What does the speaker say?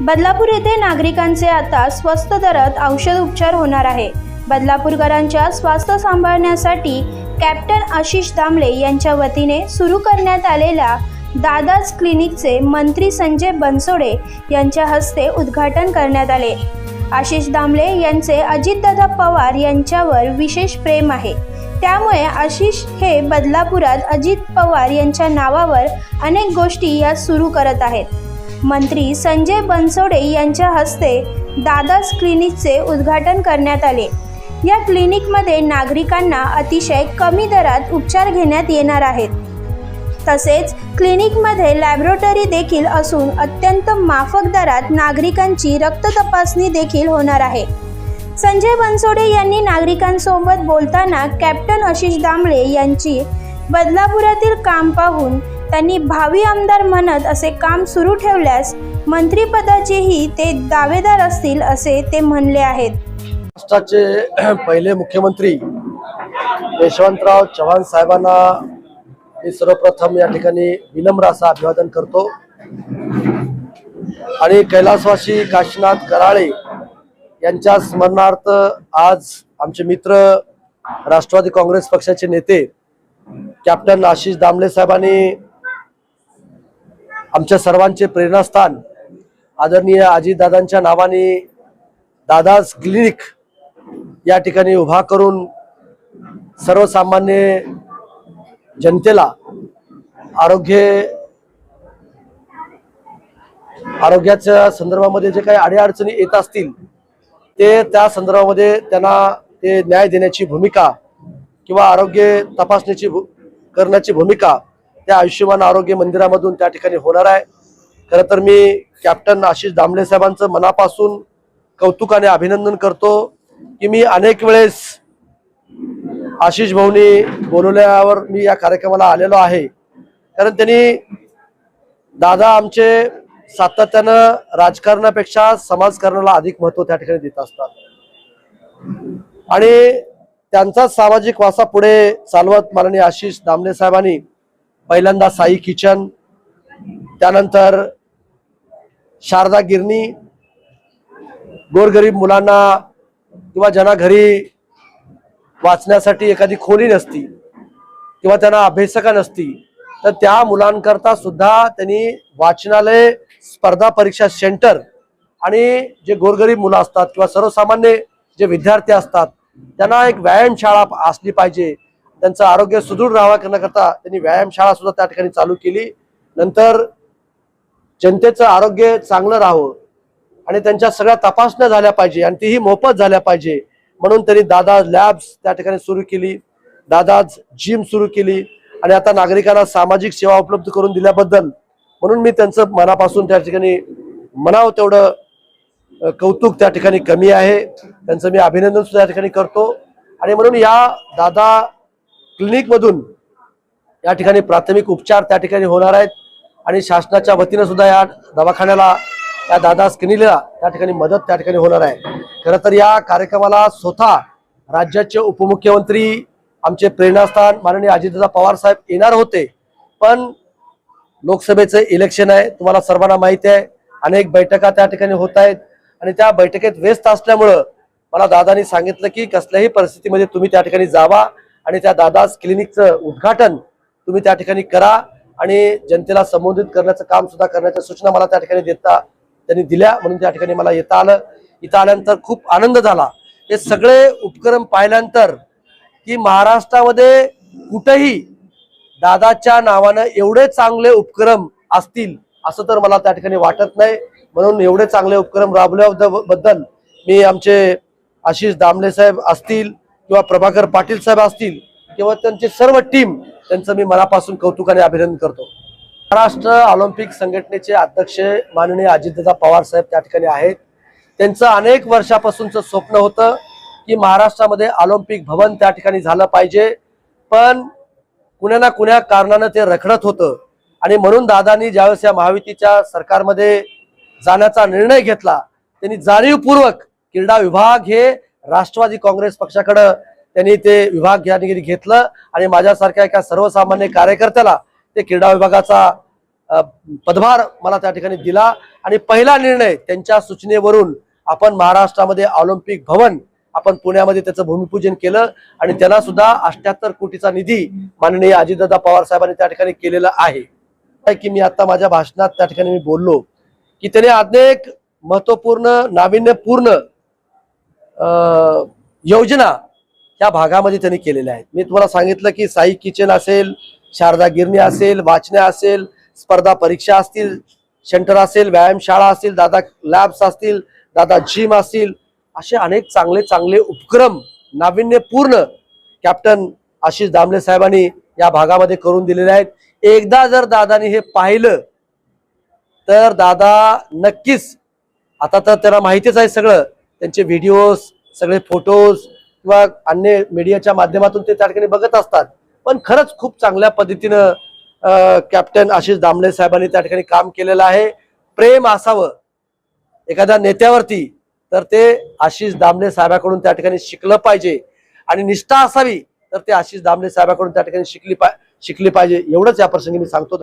बदलापूर येथे नागरिकांचे आता स्वस्त दरात औषध उपचार होणार आहे. बदलापूरकरांच्या स्वास्थ्य सांभाळण्यासाठी कॅप्टन आशिष दामले यांच्या वतीने सुरू करण्यात आलेल्या दादाज क्लिनिकचे मंत्री संजय बनसोडे यांच्या हस्ते उद्घाटन करण्यात आले. आशिष दामले यांचे अजितदादा पवार यांच्यावर विशेष प्रेम आहे. त्यामुळे आशिष हे बदलापुरात अजित पवार यांच्या नावावर अनेक गोष्टी या सुरू करत आहेत. मंत्री संजय बनसोडे यांच्या हस्ते दादास क्लिनिकचे उद्घाटन करण्यात आले. या क्लिनिकमध्ये नागरिकांना अतिशय कमी दरात उपचार घेण्यात येणार आहेत. तसेच क्लिनिकमध्ये लॅबोरेटरी देखील असून अत्यंत माफक दरात नागरिकांची रक्त तपासणी देखील होणार आहे. संजय बनसोडे यांनी नागरिकांसोबत बोलताना कॅप्टन आशिष दामळे यांची बदलापुरातील काम पाहून त्यांनी भावी आमदार म्हणत असे काम सुरू ठेवल्यास मंत्रीपदाचेही ते दावेदार असतील असे ते म्हणले आहेत. महाराष्ट्राचे पहिले मुख्यमंत्री यशवंतराव चव्हाण साहेबांना मी सर्वप्रथम या ठिकाणी विनम्र असा अभिवादन करतो. आणि कैलासवासी काशीनाथ कराळे यांच्या स्मरणार्थ आज आमचे मित्र राष्ट्रवादी काँग्रेस पक्षाचे नेते कॅप्टन आशिष दामले साहेबांनी आमच्या सर्वांचे प्रेरणास्थान आदरणीय आजीदादांच्या नावाने दादाज क्लिनिक या ठिकाणी उभा करून सर्वसामान्य जनतेला आरोग्य आरोग्याच्या संदर्भामध्ये जे काही अडीअडचणी येत असतील ते त्या संदर्भामध्ये त्यांना ते न्याय देण्याची भूमिका किंवा आरोग्य तपासण्याची भू करण्याची भूमिका त्या आयुष्यमान आरोग्य मंदिरामधून त्या ठिकाणी होणार आहे. खरं तर मी कॅप्टन आशिष दामले साहेबांचं मनापासून कौतुकाने अभिनंदन करतो की मी अनेक वेळेस आशिष भाऊनी बोलवल्यावर मी या कार्यक्रमाला आलेलो आहे. कारण त्यांनी दादा आमचे सातत्यानं राजकारणापेक्षा समाजकारणाला अधिक महत्त्व त्या ठिकाणी देत असतात. आणि त्यांचाच सामाजिक वासा पुढे चालवत माननीय आशिष दामले साहेबांनी पहिल्यांदा साई किचन त्यानंतर शारदा गिरणी गोरगरीब मुलांना किंवा ज्यांना घरी वाचण्यासाठी एखादी खोली नसती किंवा त्यांना अभ्यासका नसती तर त्या मुलांकरता सुद्धा त्यांनी वाचनालय स्पर्धा परीक्षा सेंटर आणि जे गोरगरीब मुलं असतात किंवा सर्वसामान्य जे विद्यार्थी असतात त्यांना एक व्यायामशाळा असली पाहिजे. त्यांचं आरोग्य सुदृढ राहावा करण्याकरता त्यांनी व्यायामशाळा सुद्धा त्या ठिकाणी चालू केली. नंतर जनतेचं आरोग्य चांगलं राहावं आणि त्यांच्या सगळ्या तपासण्या झाल्या पाहिजे आणि तीही मोफत झाल्या पाहिजे. म्हणून त्यांनी दादा लॅब्स त्या ठिकाणी सुरू केली. दादाज जिम सुरू केली आणि आता नागरिकांना सामाजिक सेवा उपलब्ध करून दिल्याबद्दल म्हणून मी त्यांचं मनापासून त्या ठिकाणी म्हणावं तेवढं कौतुक त्या ठिकाणी कमी आहे. त्यांचं मी अभिनंदन सुद्धा या ठिकाणी करतो. आणि म्हणून या दादा क्लिनिकमधून या ठिकाणी प्राथमिक उपचार त्या ठिकाणी होणार आहेत. आणि शासनाच्या वतीनं सुद्धा या दवाखान्याला या दादा स्किनीला त्या ठिकाणी मदत त्या ठिकाणी होणार आहे. खरं तर या कार्यक्रमाला स्वतः राज्याचे उपमुख्यमंत्री आमचे प्रेरणास्थान माननीय अजितदादा पवार साहेब येणार होते. पण लोकसभेचं इलेक्शन आहे तुम्हाला सर्वांना माहिती आहे अनेक बैठका त्या ठिकाणी होत आहेत. आणि त्या बैठकीत व्यस्त असल्यामुळं मला दादानी सांगितलं की कसल्याही परिस्थितीमध्ये तुम्ही त्या ठिकाणी जावा. आणि त्या दादास क्लिनिकचं उद्घाटन तुम्ही त्या ठिकाणी करा आणि जनतेला संबोधित करण्याचं काम सुद्धा करण्याच्या सूचना मला त्या ठिकाणी देता त्यांनी दिल्या म्हणून त्या ठिकाणी मला येता आलं. इथं आल्यानंतर खूप आनंद झाला. हे सगळे उपक्रम पाहिल्यानंतर की महाराष्ट्रामध्ये कुठेही दादाच्या नावानं एवढे चांगले उपक्रम असतील असं तर मला त्या ठिकाणी वाटत नाही. म्हणून एवढे चांगले उपक्रम राबवल्याबद्दल मी आमचे आशिष दामले साहेब असतील किंवा प्रभाकर पाटील साहेब असतील किंवा त्यांची सर्व टीम त्यांचं मी मनापासून कौतुकाने अभिनंदन करतो. महाराष्ट्र ऑलिम्पिक संघटनेचे अध्यक्ष माननीय अजितदादा पवार साहेब त्या ठिकाणी आहेत. त्यांचं अनेक वर्षापासूनचं स्वप्न होतं की महाराष्ट्रामध्ये ऑलिम्पिक भवन त्या ठिकाणी झालं पाहिजे. पण कुण्या ना कुण्या कारणानं ते रखडत होतं. आणि म्हणून दादानी ज्यावेळेस या महायुतीच्या सरकारमध्ये जाण्याचा निर्णय घेतला त्यांनी जाणीवपूर्वक क्रीडा विभाग हे राष्ट्रवादी काँग्रेस पक्षाकडं त्यांनी ते विभाग या घेतलं आणि माझ्यासारख्या एका सर्वसामान्य कार्यकर्त्याला ते क्रीडा विभागाचा पदभार मला त्या ठिकाणी दिला. आणि पहिला निर्णय त्यांच्या सूचनेवरून आपण महाराष्ट्रामध्ये ऑलिम्पिक भवन आपण पुण्यामध्ये त्याचं भूमिपूजन केलं आणि त्याला सुद्धा अष्ट्याहत्तर कोटीचा निधी माननीय अजितदादा पवार साहेबांनी त्या ठिकाणी केलेला आहे. की मी आता माझ्या भाषणात त्या ठिकाणी मी बोललो की त्याने अनेक महत्त्वपूर्ण नाविन्यपूर्ण योजना या भागामध्ये त्यांनी केलेल्या आहेत. मी तुम्हाला सांगितलं की साई किचन असेल शारदा गिरणी असेल वाचण्या असेल स्पर्धा परीक्षा असतील सेंटर असेल व्यायामशाळा असतील दादा लॅब्स असतील दादा जिम असतील असे अनेक चांगले चांगले उपक्रम नाविन्यपूर्ण कॅप्टन आशिष दामले साहेबांनी या भागामध्ये करून दिलेले आहेत. एकदा जर दादानी हे पाहिलं तर दादा नक्कीच आता तर त्यांना माहितीच आहे सगळं त्यांचे व्हिडिओज सगळे फोटोज किंवा अन्य मीडियाच्या माध्यमातून ते त्या ठिकाणी बघत असतात. पण खरंच खूप चांगल्या पद्धतीनं कॅप्टन आशिष दामले साहेबांनी त्या ठिकाणी काम केलेलं आहे. प्रेम असावं एखाद्या नेत्यावरती तर ते आशिष दामले साहेबाकडून त्या ठिकाणी शिकलं पाहिजे. आणि निष्ठा असावी तर ते आशिष दामले साहेबाकडून त्या ठिकाणी शिकली पा शिकली पाहिजे. एवढंच या प्रसंगी मी सांगतो.